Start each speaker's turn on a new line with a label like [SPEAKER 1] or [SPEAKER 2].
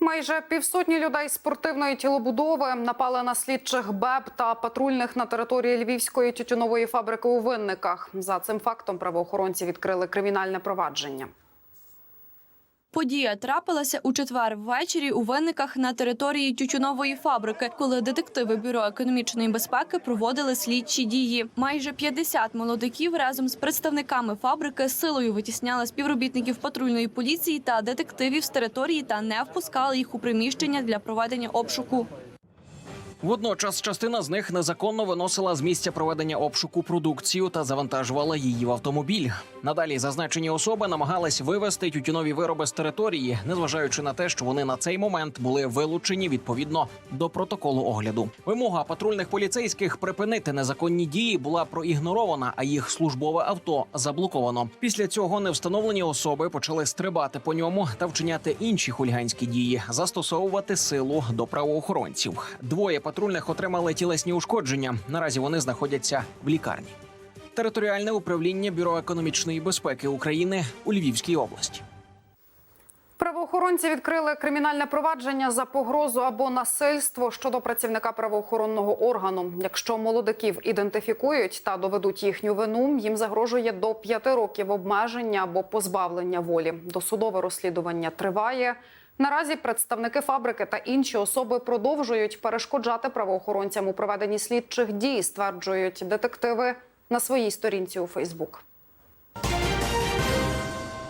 [SPEAKER 1] Майже півсотні людей спортивної тілобудови напали на слідчих БЕБ та патрульних на території львівської тютюнової фабрики у Винниках. За цим фактом правоохоронці відкрили кримінальне провадження.
[SPEAKER 2] Подія трапилася у четвер ввечері у винниках на території тютюнової фабрики, коли детективи бюро економічної безпеки проводили слідчі дії. Майже 50 молодиків разом з представниками фабрики силою витісняли співробітників патрульної поліції та детективів з території та не впускали їх у приміщення для проведення обшуку.
[SPEAKER 3] Водночас частина з них незаконно виносила з місця проведення обшуку продукцію та завантажувала її в автомобіль. Надалі зазначені особи намагались вивезти тютюнові вироби з території, незважаючи на те, що вони на цей момент були вилучені відповідно до протоколу огляду. Вимога патрульних поліцейських припинити незаконні дії була проігнорована, а їх службове авто заблоковано. Після цього невстановлені особи почали стрибати по ньому та вчиняти інші хуліганські дії, застосовувати силу до правоохоронців. Двоє патрульних отримали тілесні ушкодження. Наразі вони знаходяться в лікарні. Територіальне управління Бюро економічної безпеки України у Львівській області.
[SPEAKER 1] Правоохоронці відкрили кримінальне провадження за погрозу або насильство щодо працівника правоохоронного органу. Якщо молодиків ідентифікують та доведуть їхню вину, їм загрожує до п'яти років обмеження або позбавлення волі. Досудове розслідування триває. Наразі представники фабрики та інші особи продовжують перешкоджати правоохоронцям у проведенні слідчих дій, стверджують детективи на своїй сторінці у Фейсбук.